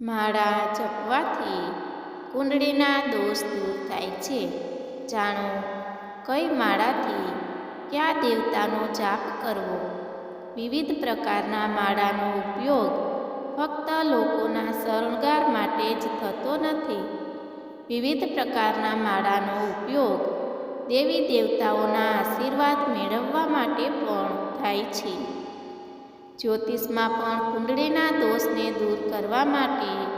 માળા જપવાથી કુંડળીના દોષ દૂર થાય છે. જાણો, કઈ માળાથી કયા દેવતાનો જાપ કરવો? વિવિધ પ્રકારના માળાનો ઉપયોગ ફક્ત લોકોના શરણગાર માટે જ થતો નથી. વિવિધ પ્રકારના માળાનો ઉપયોગ દેવી દેવતાઓના આશીર્વાદ મેળવવા માટે પણ થાય છે. જ્યોતિષમાં પણ કુંડળીના દોષને દૂર કરવા માટે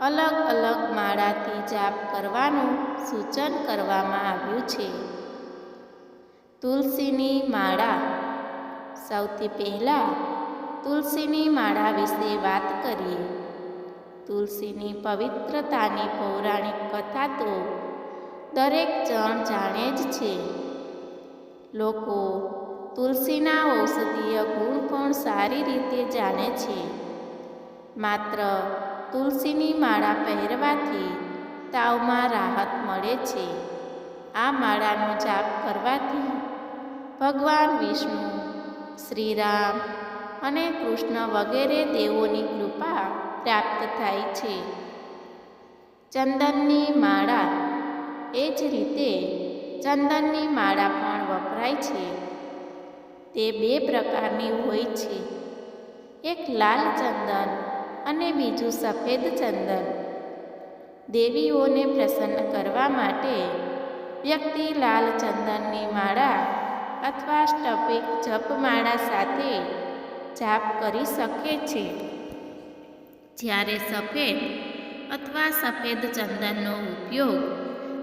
અલગ અલગ માળાથી જાપ કરવાનું સૂચન કરવામાં આવ્યું છે. તુલસીની માળા. સૌથી પહેલાં તુલસીની માળા વિશે વાત કરીએ. તુલસીની પવિત્રતાની પૌરાણિક કથા તો દરેક જણ જાણે જ છે. લોકો તુલસીના ઔષધીય ગુણ પણ સારી રીતે જાણે છે. માત્ર તુલસીની માળા પહેરવાથી તાવમાં રાહત મળે છે. આ માળાનો જાપ કરવાથી ભગવાન વિષ્ણુ, શ્રીરામ અને કૃષ્ણ વગેરે દેવોની કૃપા પ્રાપ્ત થાય છે. ચંદનની માળા એ જ રીતે ચંદનની માળા પણ વપરાય છે. તે બે પ્રકારની હોય છે. એક લાલ ચંદન અને બીજું સફેદ ચંદન. દેવીઓને પ્રસન્ન કરવા માટે વ્યક્તિ લાલ ચંદનની માળા અથવા સ્ટપિક જપમાળા સાથે જાપ કરી શકે છે. જ્યારે સફેદ અથવા સફેદ ચંદનનો ઉપયોગ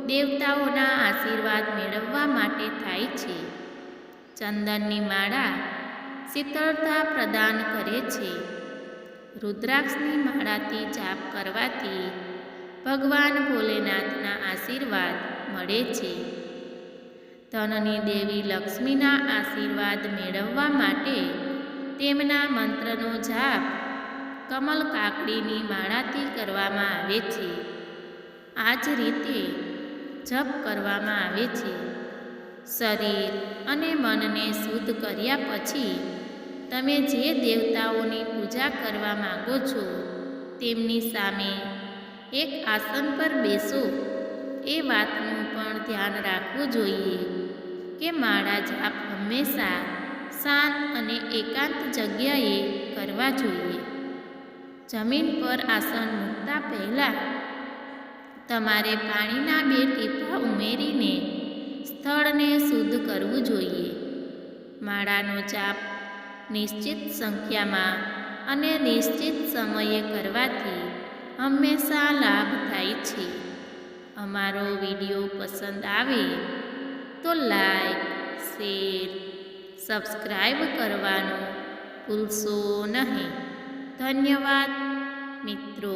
દેવતાઓના આશીર્વાદ મેળવવા માટે થાય છે. ચંદનની માળા શીતળતા પ્રદાન કરે છે. રુદ્રાક્ષની માળાથી જાપ કરવાથી ભગવાન ભોલેનાથના આશીર્વાદ મળે છે. ધનની દેવી લક્ષ્મીના આશીર્વાદ મેળવવા માટે તેમના મંત્રનો જાપ કમલ કાકડીની માળાથી કરવામાં આવે છે. આ જ રીતે જપ કરવામાં આવે છે. શરીર અને મનને શુદ્ધ કર્યા પછી, તમે જે દેવતાઓની પૂજા કરવા માગો છો, તેમની સામે એક આસન પર બેસો. એ વાતનું પણ ધ્યાન રાખવું જોઈએ કે માળા જાપ હંમેશા શાંત અને એકાંત જગ્યાએ કરવા જોઈએ. જમીન પર આસન મૂકતા પહેલાં તમારે પાણીના બે ટીપા શુદ્ધ કરવું જોઈએ. માળાનો ચાપ નિશ્ચિત સંખ્યામાં અને નિશ્ચિત સમયે કરવાથી હંમેશા લાભ થાય છે. અમારો વીડિયો પસંદ આવે તો લાઈક, શેર સબસ્ક્રાઈબ કરવાનું ભૂલશો નહીં. ધન્યવાદ મિત્રો.